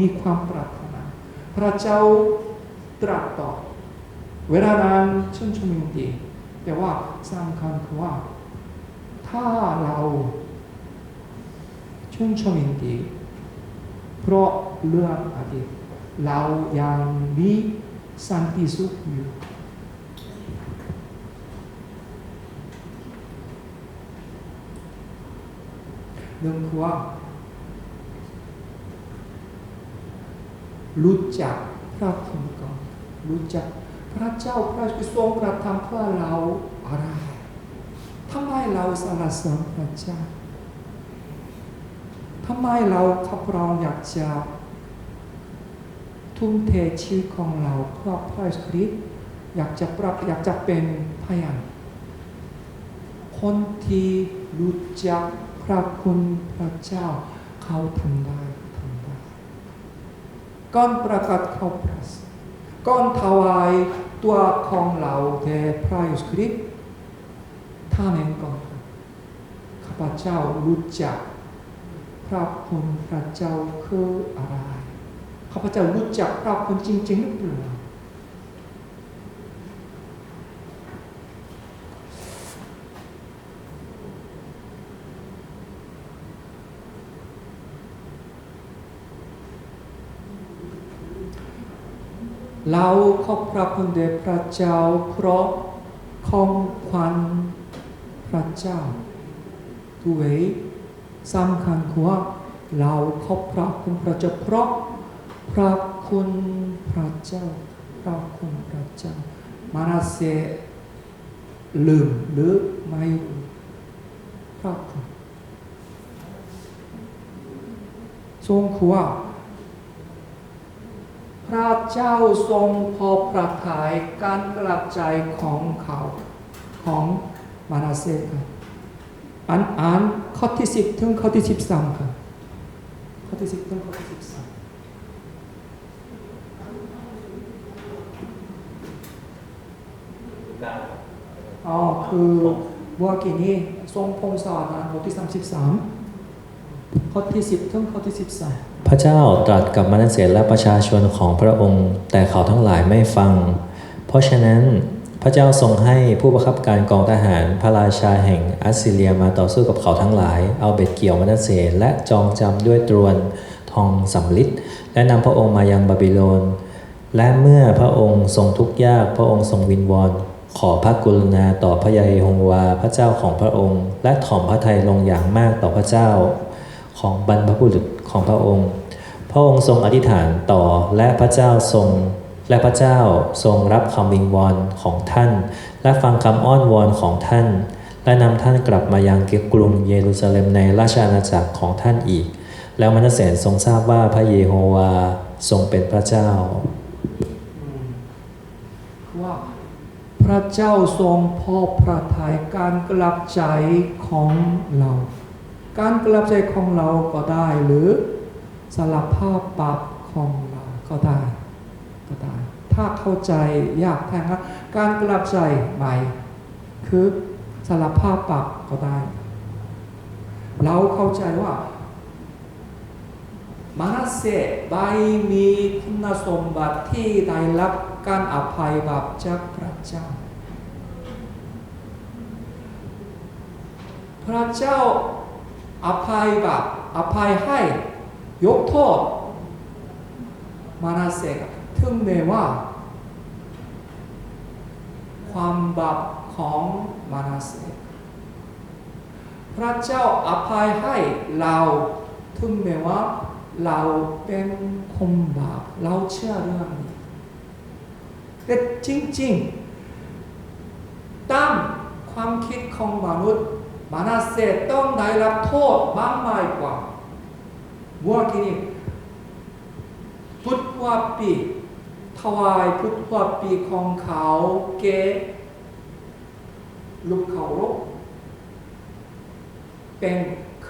มีความปรารถนา พระเจ้าตรัสต่อเวลานั้นชื่นชมยินดีแต่ว่าสำคัญคือว่า ถ้าเราชื่นชมยินดีเพราะเรื่องอดีตเรายังมีสันติสุขอยู่หนึ่งคือว่า รู้จักพระคุณก่อนรู้จักพระเจ้าพระทรงกระทำเพื่อเราอะไรทำไมเราสรรเสริญพระเจ้าทำไมเราขับราอยากจะทุ่มเทชีวิตของเราเพื่อพระคริสต์อยากจะปรับอยากจะเป็นพยานคนที่รู้จักพระคุณพระเจ้าเขาทำได้ ก่อนประกาศข่าวประศาสนาก่อนถวายตัวของเราแด่พระเยซูคริสต์ท่านเองก่อนข้าพเจ้ารู้จักพระคุณพระเจ้าคืออะไรข้าพเจ้ารู้จักพระคุณจริงๆหรือเปล่า เราขอบพระคุณแด่พระเจ้า เพราะของขวัญพระเจ้าด้วยสำคัญคือว่าเราขอบพระคุณพระเจ้าเพราะพระคุณพระเจ้าพระคุณพระเจ้ามานาเซลืมหรือไม่พระคุณทรงคือว่า พระเจ้าทรงพอประทัยการกลับใจของเขาของมานาเซครับอ่านอ่านข้อที่สิบถึงข้อที่สิบสามครับข้อที่สิบถึงข้อที่สิบสามอ๋อคือบัวกีนี้ทรงพงศาวดารบทที่สามสิบสาม ข้อที่สิบถึงข้อที่สิบสามพระเจ้าตรัสกับมนัสเสและประชาชนของพระองค์ แต่เขาทั้งหลายไม่ฟัง เพราะฉะนั้นพระเจ้าทรงให้ผู้บังคับการกองทหารพระราชาแห่งอัสซีเรียมาต่อสู้กับเขาทั้งหลาย เอาเบ็ดเกี่ยวมนัสเสและจองจำด้วยตรวนทองสำลิดและนำพระองค์มายังบาบิโลน และเมื่อพระองค์ทรงทุกข์ยากพระองค์ทรงวิงวอนขอพระกรุณาต่อพระยาเยโฮวาพระเจ้าของพระองค์ และถ่อมพระทัยลงอย่างมากต่อพระเจ้า ของบรรพบุรุษของพระองค์ พระองค์ทรงอธิษฐานต่อและพระเจ้าทรง และพระเจ้าทรงรับคำวิงวอนของท่าน และฟังคำอ้อนวอนของท่าน และนำท่านกลับมายังกรุงเยรูซาเล็มในราชอาณาจักรของท่านอีก แล้วมนัสเสนทรงทราบว่าพระเยโฮวาทรงเป็นพระเจ้าว่าพระเจ้าทรงพอพระทัยการกลับใจของเรา การกลับใจของเราก็ได้หรือสารภาพบาปของเราก็ได้ก็ได้ ถ้าเข้าใจยากแทงนะการกลับใจใหม่ คือสารภาพบาปก็ได้ เราเข้าใจว่ามานาเสะใบมีคุณสมบัติที่ได้รับการอภัยบาปจากพระเจ้า พระเจ้า อภัยบาปอภัยให้ยกโทษมานาเสะถึงแม้ว่า ความบาปของมานาเสะพระเจ้าอภัยให้เราถึงแม้ว่าเราเป็นคนบาปเราเชื่อเรื่องนี้แต่จริงๆตามความคิดของมนุษย์ มานาเสะต้องได้รับโทษมากมายกว่าวัวกินพุทธวาปีถวายพุทธวาปีของเขาเกลูกเขารบเป็นเ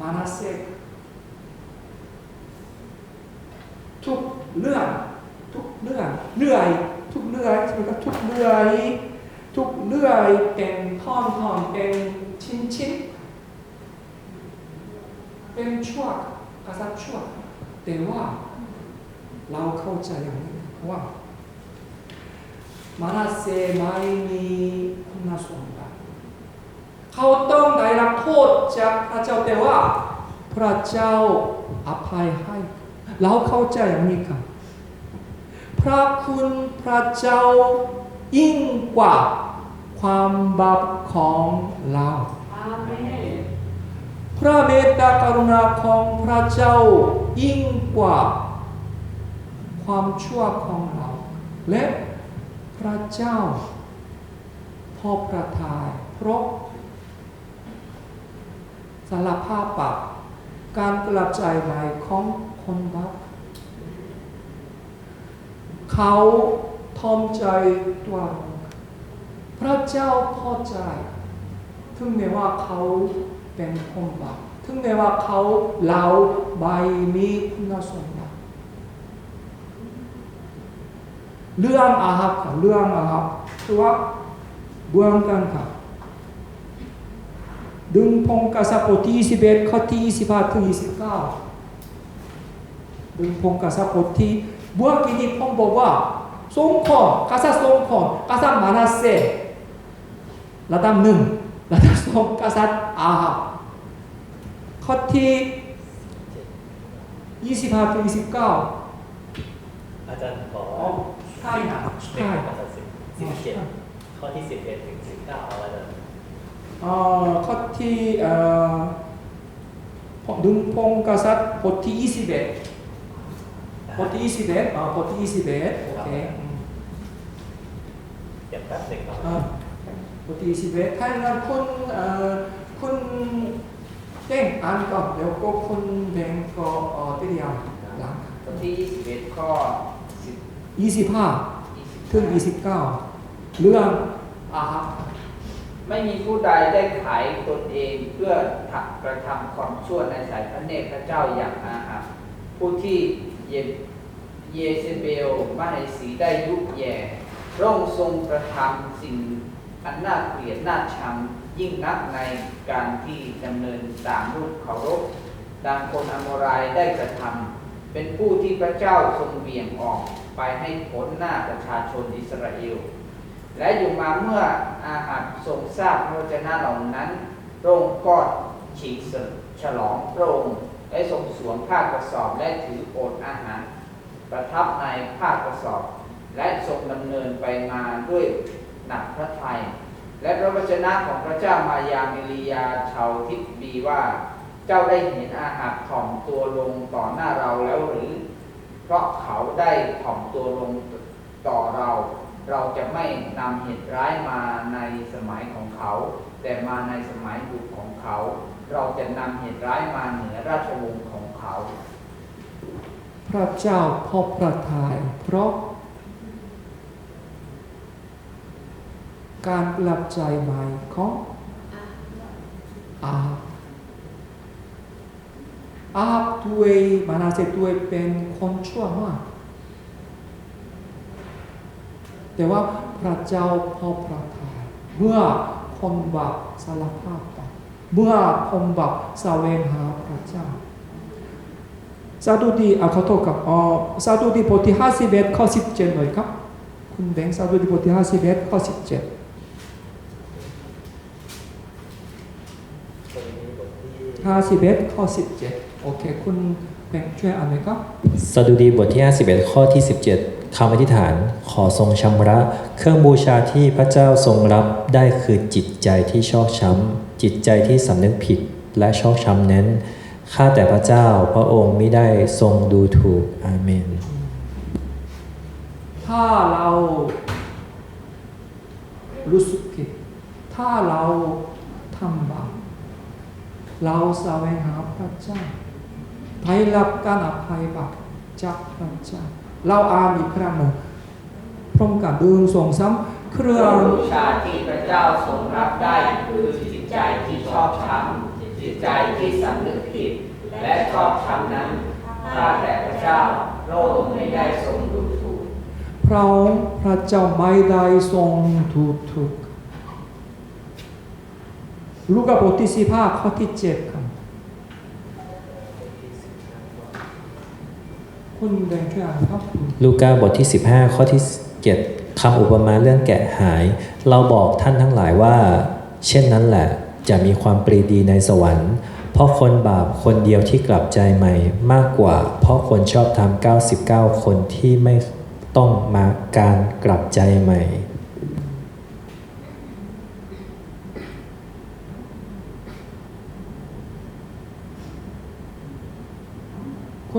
มานาเสกทุกเรื่อง ทุกเรื่องเรื่อย ทุกเรื่อยมครับทุกเรื่อย ทุกเรื่อยเป็นท่อนท่อนเป็นชิ้นชิ้นเป็นช่วงกษัตริย์ช่วงแต่ว่าเราเข้าใจอย่างนี้ว่ามานาเซไม่มีคุณสมบัติ เขาต้องได้รับโทษจากพระเจ้าแต่ว่าพระเจ้าอภัยให้ เราเข้าใจอย่างนี้ครับพระคุณพระเจ้ายิ่งกว่าความบาปของเราพระเมตตากรุณาของพระเจ้ายิ่งกว่าความชั่วของเรา และพระเจ้าพอประทายเพราะสารภาพบาปการกลับใจใหม่ของคนบาปเขาทอมใจตัวเราพระเจ้าพอใจ ถึงแม้ว่าเขาเป็นคนบาปถึงแม้ว่าเขาเราไม่มีคุณสมบัติเรื่องอาหับเรื่องอาหับคือว่าเบื้องกันครับ ดึงพงกษัตริย์บทที่ 21 ข้อที่ 25ถึง29 ดึงพงกษัตริย์บทที่เบื้องกี้นี้ผมบอกว่าทรงคนกษัตริย์ทรงคนกษัตริย์มานาเซระดับหนึ่งระดับสองกษัตริย์อาหับข้อที่25ถึง29 อาจารย์ขออ๋อใช่นะหนึ่ใช่งข้อสิบสิบเจ็ดข้อที่สิบเอ็ดถึงสิบเก้าอาจารย์เอ่อ ข้อที่เอ่อดึงพงกษัตริย์บทที่21บทที่21อ่าบทที่21โอเคอืมเดี๋ยวแป๊บหนึ่งครับอ่าบทที่21ถ้าอย่างนั้นคุณเอ่อคุณเก่งอ่านก่อนเดี๋ยวก็คุณแบงก์ก็เอ่อทีเดียวหลังบทที่21ข้อ25 ถึง 29 เรื่องอาหับ10 ไม่มีผู้ใดได้ขายตนเองเพื่อถักกระทำความชั่วในสายพระเนตรพระเจ้าอย่างอาหับผู้ที่เยเยเซเบลมาในสีได้ยุแย่ระองทรงกระทำสิ่งอันน่าเกลียดน่าชังยิ่งนักในการที่ดำเนินตามรูปเคารพดังคนอมรายได้กระทำเป็นผู้ที่พระเจ้าทรงเบี่ยงออกไปให้พ้นหน้าประชาชนอิสราเอล และอยู่มาเมื่ออาหับทรงทราบพระวจนะเหล่านั้นพระองค์ก็ฉีกศึกฉลองพระองค์และทรงสวมผ้ากระสอบและถือโอดอาหาร ประทับในผ้ากระสอบ และทรงดำเนินไปมาด้วยหนักพระทัยและพระวจนะของพระเจ้ามายังเลียาชาวทิศบีว่า เจ้าได้เห็นอาหับถ่อมตัวลงต่อหน้าเราแล้วหรือ เพราะเขาได้ถ่อมตัวลงต่อเรา เราจะไม่นำเหตุร้ายมาในสมัยของเขา แต่มาในสมัยบุตรของเขา เราจะนำเหตุร้ายมาเหนือราชวงศ์ของเขา พระเจ้าพอประทายเพราะ การกลับใจใหม่ของอาบอาบด้วยมานาเซด้วยเป็นคนชั่วมาก แต่ว่าพระเจ้าพอประทายเมื่อคนบาปสารภาพบาปเมื่อคนบาปแสวงหาพระเจ้าสาดุดีอะขอโทษครับอ๋อสาดุดีบทที่51ข้อ17หน่อยครับ คุณแบงค์สาดุดีบทที่51ข้อ17ตรงนี้บทที่51ข้อ17 โอเค คุณแบงค์ช่วยอ่านหน่อยครับสดุดีบทที่ 51 ข้อที่ 17คำอธิษฐานขอทรงชำระ เครื่องบูชาที่พระเจ้าทรงรับได้คือจิตใจที่ชอกช้ำ จิตใจที่สำนึกผิดและชอกช้ำนั้นข้าแต่พระเจ้าพระองค์ไม่ได้ทรงดูถูกอาเมน ถ้าเรารู้สึกผิด ถ้าเราทำบาปเราแสวงหาพระเจ้า ได้รับการอภัยบาปจากพระเจ้าเราอานอีกครั้งหนึ่งพร้อมกันดึงสองซ้ำเครื่องบูชาที่พระเจ้าทรงรับได้คือจิตใจที่ชอบช้ำจิตใจที่สำนึกผิดและชอบช้ำนั้นข้าแต่พระเจ้าพระองค์ไม่ได้ทรงดูถูกพระองค์พระเจ้าไม่ได้ทรงดูถูกลูกาบทที่สิบห้าข้อที่เจ็ด ลูกาบทที่ 15 ข้อที่7คำอุปมาเรื่องแกะหาย เราบอกท่านทั้งหลายว่า เช่นนั้นแหละจะมีความปรีดีในสวรรค์ เพราะคนบาปคนเดียวที่กลับใจใหม่มากกว่า เพราะคนชอบทำ99 คนที่ไม่ต้องมาการกลับใจใหม่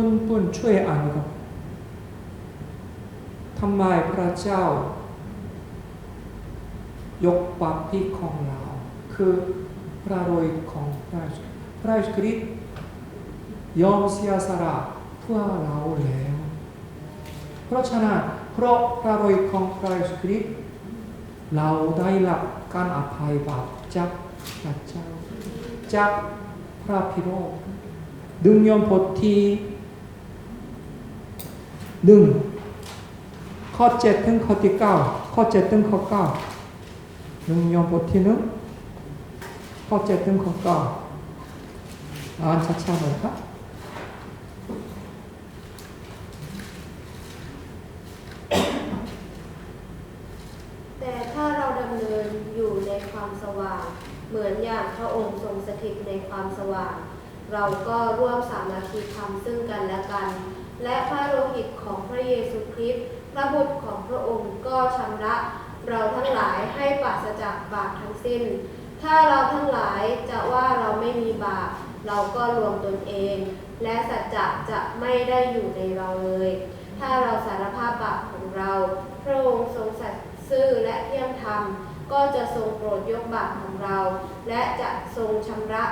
คุณปุณช่วยอ่านครับทำไมพระเจ้า ยกบาปผิดของเรา คือพระโรยของพระพระคริสต์ยอมเสียสละเพื่อเราแล้ว เพราะฉะนั้นเพราะพระโรยของพระคริสต์เราได้รับการอภัยบาปจากพระเจ้าจากพระพิโรธดึงยอมพทที่ หนึ่งข้อเจ็ดถึงข้อที่เก้าข้อเจ็ดถึงข้อเก้าหนึ่งยอมพทที่หนึ่งข้อเจ็ดถึงข้อเก้าอ่านชัดๆหน่อยครับแต่ถ้าเราดำเนินอยู่ในความสว่าง เหมือนอย่างพระองค์ทรงสถิตในความสว่าง เราก็ร่วมสามัคคีธรรมซึ่งกันและกัน และพระโลหิตของพระเยซูคริสต์พระบุตรของพระองค์ก็ชำระ เราทั้งหลายให้ปราศจากบาปทั้งสิ้น ถ้าเราทั้งหลายจะว่าเราไม่มีบาปเราก็รวมตนเอง และสัจจะจะไม่ได้อยู่ในเราเลย ถ้าเราสารภาพบาปของเรา พระองค์ทรงสัตย์ซื่อและเที่ยงธรรม ก็จะทรงโปรดยกบาปของเรา และจะทรงชำระ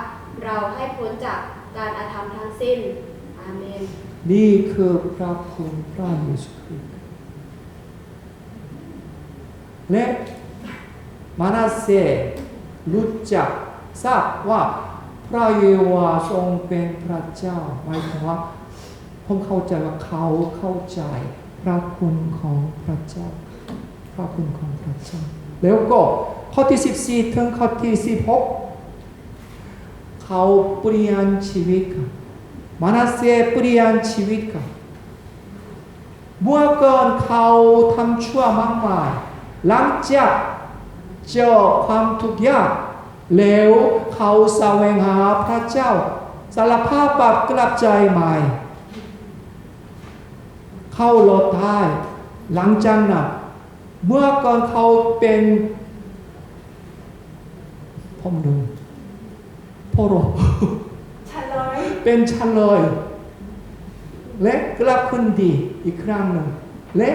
เราให้พ้นจากการอาธรรมทั้งสิ้น อาเมน นี่คือพระคุณพระเยซูคริสต์และมานาเซรู้จักทราบว่าพระเยโวาห์ทรงเป็นพระเจ้าหมายถึงว่าผมเข้าใจว่าเขาเข้าใจพระคุณของพระเจ้า พระคุณของพระเจ้า แล้วก็ข้อที่ 14 ถึงข้อที่ 16 เขาเปลี่ยนชีวิตครับ มานาเซเปลี่ยนชีวิตครับเมื่อก่อนเขาทำชั่วมากมาย หลังจากเจอความทุกข์ยากแล้วเขาแสวงหาพระเจ้าสารภาพบาปกลับใจใหม่ เข้ารถได้หลังจากนั้นเมื่อก่อนเขาเป็นผมดูพ่อรบ เป็นเฉลยและกลับคืนดีอีกครั้งหนึ่งและ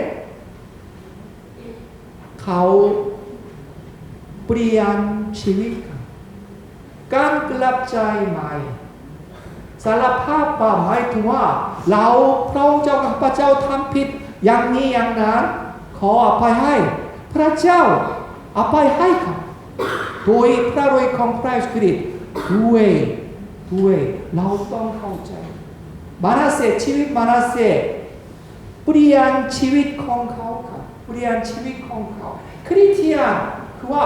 เขาเปลี่ยนชีวิตการกลับใจใหม่สารภาพบาปหมายถึงว่า เราพระเจ้าข้าพระเจ้าทำผิดอย่างนี้อย่างนั้นขออภัยให้ พระเจ้าอภัยให้ครับโดยพระโรยของพระเยซูคริตด้วย ด้วยเราต้องเข้าใจ มานาเซชีวิตมานาเซเปลี่ยนชีวิตของเขาครับเปลี่ยนชีวิตของเขาคริสเตียนคือว่า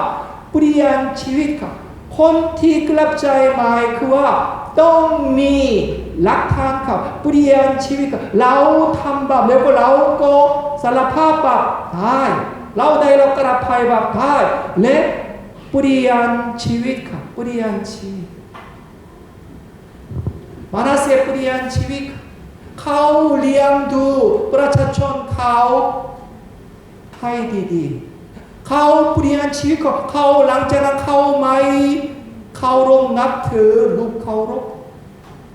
เปลี่ยนชีวิตครับคนที่กลับใจใหม่คือว่าต้องมีหลักฐานครับเปลี่ยนชีวิตครับเราทำบาปแล้วก็เราก็สารภาพบาปได้เราได้รับกระภัยบาปได้และเปลี่ยนชีวิตครับเปลี่ยนชีวิต มานาเซเปลี่ยนชีวิตเขาเลี้ยงดูประชาชนเขาให้ดีๆเขาเปลี่ยนชีวิตของเขาหลังจากนั้นเขาไหมเขารพนับถือลูกเขารพ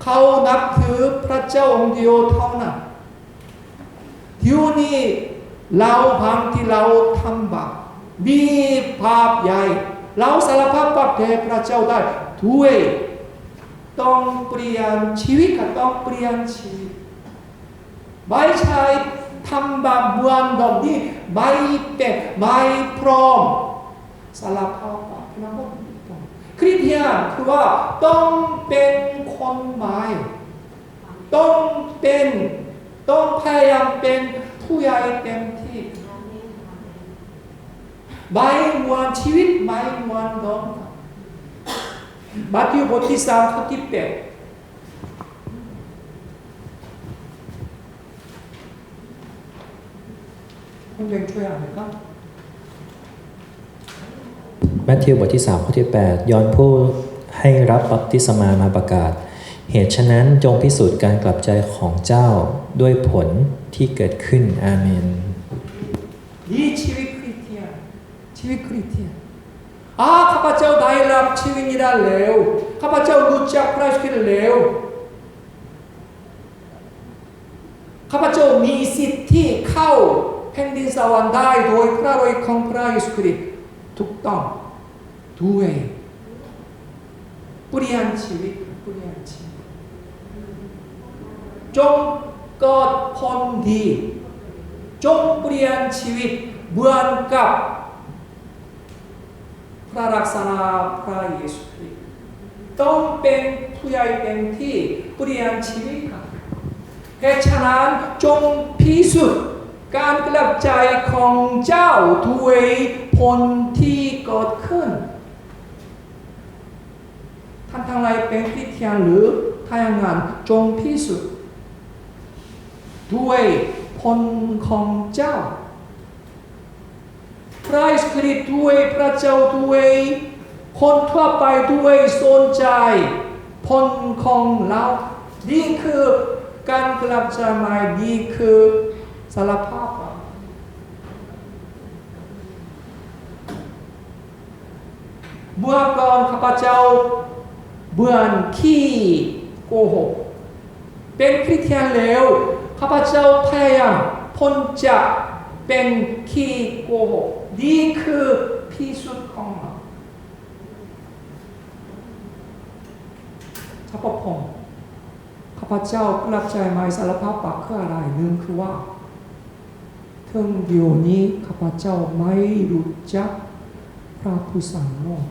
เขานับถือพระเจ้าองค์เดียวเท่านั้นที่นี่เราบางที่เราทำบาปมีบาปใหญ่เราสารภาพบาปแด่พระเจ้าได้ด้วย ต้องเปลี่ยนชีวิตก็ต้องเปลี่ยนชีวิตไม่ใช่ทำแบบบวนแบบนี้ไม่เป็นไม่พร้อมสารภาพบาปนะครับคริสเตียนคือว่าต้องเป็นคนใหม่ต้องเป็นต้องพยายามเป็นผู้ใหญ่เต็มที่ไม่มวนชีวิตไม่มวนดอง มัทธิวบทที่สามข้อที่แปดคุณเบงช่วยอ่านหน่อยครับแมทธิวบทที่3ข้อที่ 8ยอนผู้ให้รับบัพติศมามาประกาศ เหตุฉะนั้นจงพิสูจน์การกลับใจของเจ้าด้วยผลที่เกิดขึ้นอาเมนนี่ชีวิตคริสเตียนชีวิตคริสเตียน อ่าข้าพเจ้าได้รับชีวิตนี้ได้แล้วข้าพเจ้ารู้จักพระคริสต์แล้วข้าพเจ้ามีสิทธิ์ที่เข้าแผ่นดินสวรรค์ได้โดยพระโดยของพระเยซูคริสต์ถูกต้องด้วยเปลี่ยนชีวิตเปลี่ยนชีวิตจงเกิดผลดีจงเปลี่ยนชีวิตเหมือนกับ พระรักษาพระเยซูคริสต์ต้องเป็นผู้ใหญ่เต็มที่เปลี่ยนชีวิตครับเหตุฉะนั้นจงพิสูจน์การกลับใจของเจ้าด้วยผลที่เกิดขึ้น ท่านทั้งหลายเป็นคริสเตียนหรือถ้าอย่างนั้นจงพิสูจน์ด้วยพลของเจ้า พระเยซูคริสต์ด้วยพระเจ้าด้วย คนทั่วไปด้วยสนใจพลของเรานี่คือการกลับใจใหม่นี่คือสารภาพเมื่อก่อนข้าพเจ้าเบื่อขี้โกหกเป็นคริสเตียนแล้วข้าพเจ้าพยายามพ้นจากเป็นขี้โกหก นี่คือพิสุทธิ์ของเราถ้าพบผมข้าพเจ้ากลับใจใหม่สารภาพปากคืออะไรหนึ่งคือว่าถึงเดี๋ยวนี้ข้าพเจ้าไม่รู้จักพระผู้สังโลก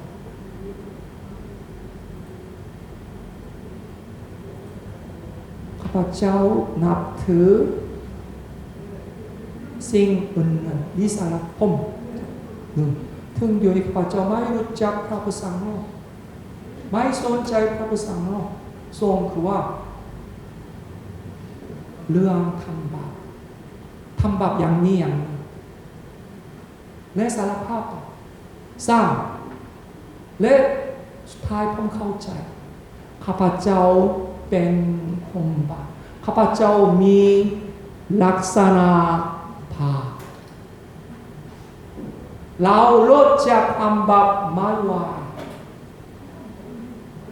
ข้าพเจ้านับถือสิ่งอื่นนิสารพม ถึงอยู่ในข้าพเจ้าไม่รู้จักพระพุทธสังฆไม่สนใจพระพุทธสังฆทรงคือว่า เรื่องทำบาปทำบาปอย่างนี้อย่างและสารภาพสร้างและสุดท้ายผมเข้าใจ ข้าพเจ้าเป็นคนบาปข้าพเจ้ามีลักษณะภาพ เราลดจากความบาปมาไว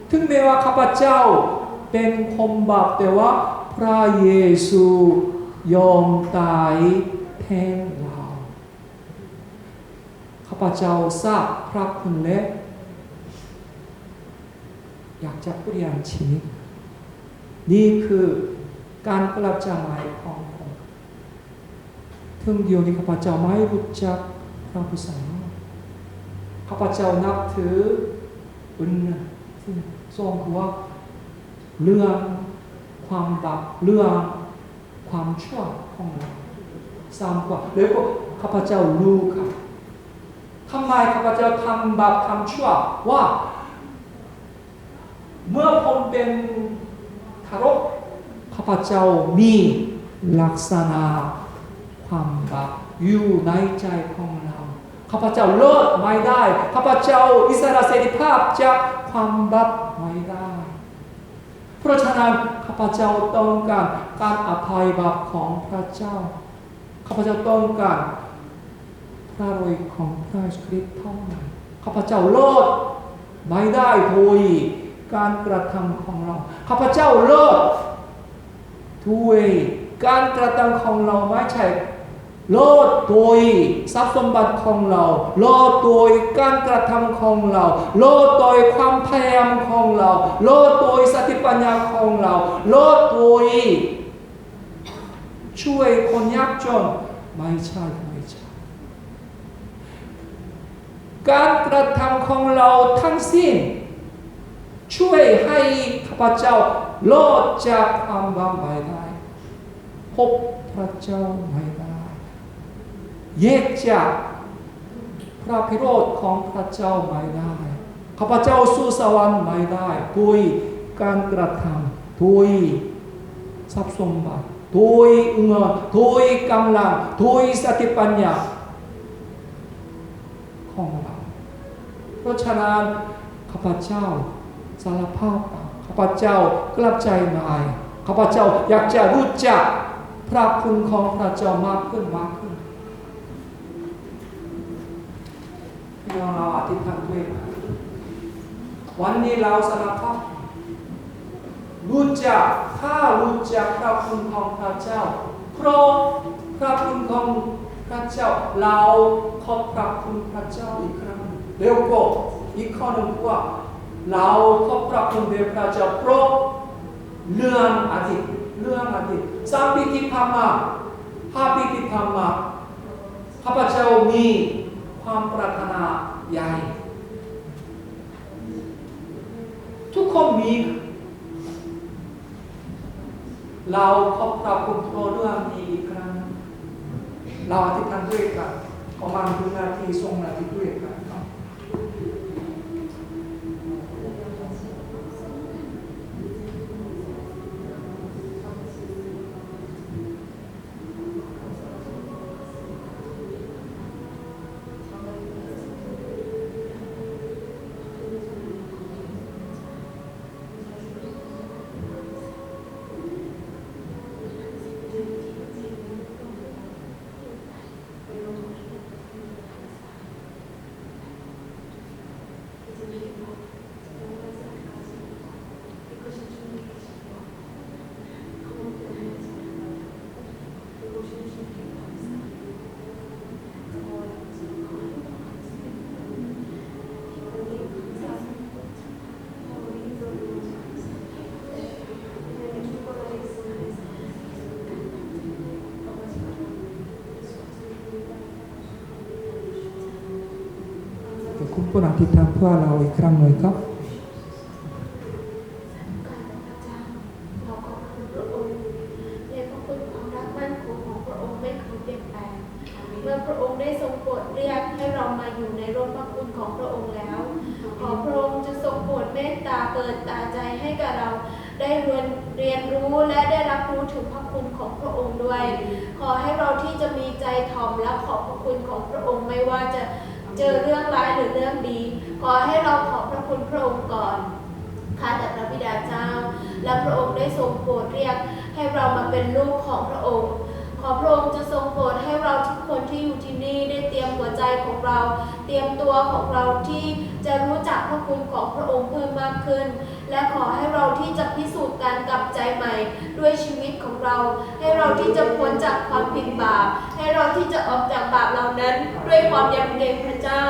ถึงแม้ว่าข้าพเจ้าเป็นคนบาปแต่ว่าพระเยซูยอมตายแทนเราข้าพเจ้าทราบพระคุณและอยากจะเปลี่ยนชีนี่คือการกลับใจของผมถึงเดียวนี้ข้าพเจ้าไม่รู้จัก พระพุทธศาสนาข้าพเจ้านับถือบุญที่ทรงคือว่าเรื่องความบาปเรื่องความชั่วของเราสามกว่าแล้วก็ข้าพเจ้ารู้ครับทำไมข้าพเจ้าทำบาปทำชั่วว่า เมื่อผมเป็นทารกข้าพเจ้ามีลักษณะความบาปอยู่ในใจของเรา ข้าพเจ้าเลิกไม่ได้ ข้าพเจ้าอิสระเสรีภาพจากความบาปไม่ได้ เพราะฉะนั้นข้าพเจ้าต้องการการอภัยบาปของพระเจ้า ข้าพเจ้าต้องการพระรอยของพระคริสต์เท่านั้น ข้าพเจ้าเลิกไม่ได้โดยการกระทำของเรา ข้าพเจ้าเลิกด้วยการกระทำของเราไม่ใช่ เลิกโดยทรัพย์สมบัติของเราเลิกโดยการกระทำของเราเลิกโดยความพยายามของเราเลิกโดยสติปัญญาของเราเลิกโดยช่วยคนยากจนไม่ใช่ไม่ใช่การกระทำของเราทั้งสิ้น ช่วยให้ข้าพเจ้ารอดจากความบาปไม่ได้พบพระเจ้าไม่ แยกจากพระพิโรธของพระเจ้าไม่ได้ข้าพเจ้าสู่สวรรค์ไม่ได้ด้วยการกระทำด้วยทรัพย์สมบัติด้วยเงินด้วยกำลังด้วยสติปัญญาของเราเพราะฉะนั้นข้าพเจ้าสารภาพบาปข้าพเจ้ากลับใจใหม่ข้าพเจ้าอยากจะรู้จักพระคุณของพระเจ้ามากขึ้นมากขึ้น พี่น้องเราอธิษฐานด้วยกันวันนี้เราสารภาพรู้จักถ้ารู้จักพระคุณของพระเจ้าเพราะพระคุณของพระเจ้าเราขอบพระคุณพระเจ้าอีกครั้งเร็วก็อีกข้อหนึ่งว่า เราขอบพระคุณเดชพระเจ้าเพราะเรื่องอดีตเรื่องอดีตสามปีที่ผ่านมาห้าปีที่ผ่านมาข้าพเจ้ามี ความปรารถนาใหญ่ ทุกคนมี เราขอบพระคุณพระเรื่องนี้อีกครั้ง เราอธิษฐานด้วยกันประมาณหนึ่งนาทีทรงนาทีด้วยกันครับ เดี๋ยวคุณปุณอธิษฐานเพื่อเราอีกครั้งหน่อยครับ เราขอบคุณพระองค์ในพระคุณความรักมั่นคงของพระองค์ไม่เคยเปลี่ยนแปลง เมื่อพระองค์ได้ทรงโปรดเรียกให้เรามาอยู่ในร่มพระคุณของพระองค์แล้ว ขอพระองค์จะทรงโปรดเมตตาเปิดตาใจให้กับเรา ได้เรียนเรียนรู้และได้รับรู้ถึงพระคุณของพระองค์ด้วยขอให้เราที่จะมีใจถ่อมและขอบพระคุณของพระองค์ไม่ว่าจะ เจอเรื่องร้ายหรือเรื่องดี ขอให้เราขอบพระคุณพระองค์ก่อนข้าแต่พระบิดาเจ้า และพระองค์ได้ทรงโปรดเรียกให้เรามาเป็นลูกของพระองค์ ขอพระองค์จะทรงโปรดให้เราทุกคนที่อยู่ที่นี่ได้เตรียมหัวใจของเรา เตรียมตัวของเราที่ จะรู้จักพระคุณของพระองค์เพิ่มมากขึ้น และขอให้เราที่จะพิสูจน์การกลับใจใหม่ด้วยชีวิตของเรา ให้เราที่จะพ้นจากความผิดบาป ให้เราที่จะออกจากบาปเหล่านั้น ด้วยความยำเกรงพระเจ้า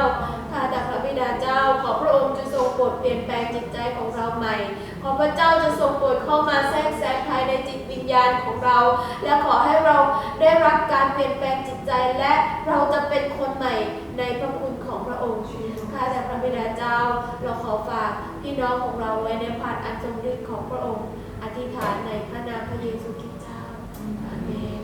ข้าแต่พระบิดาเจ้า ขอพระองค์จะทรงโปรดเปลี่ยนแปลงจิตใจของเราใหม่ ขอพระเจ้าจะทรงโปรดเข้ามาแทรกแซงภายในจิตวิญญาณของเรา และขอให้เราได้รับการเปลี่ยนแปลงจิตใจและเราจะเป็นคนใหม่ในพระคุณของพระองค์ ข้าแต่พระบิดาเจ้า เราขอฝากพี่น้องของเราไว้ในพานอันทรงฤทธิ์ของพระองค์ อธิษฐานในพระนามพระเยซูคริสต์เจ้า อาเมน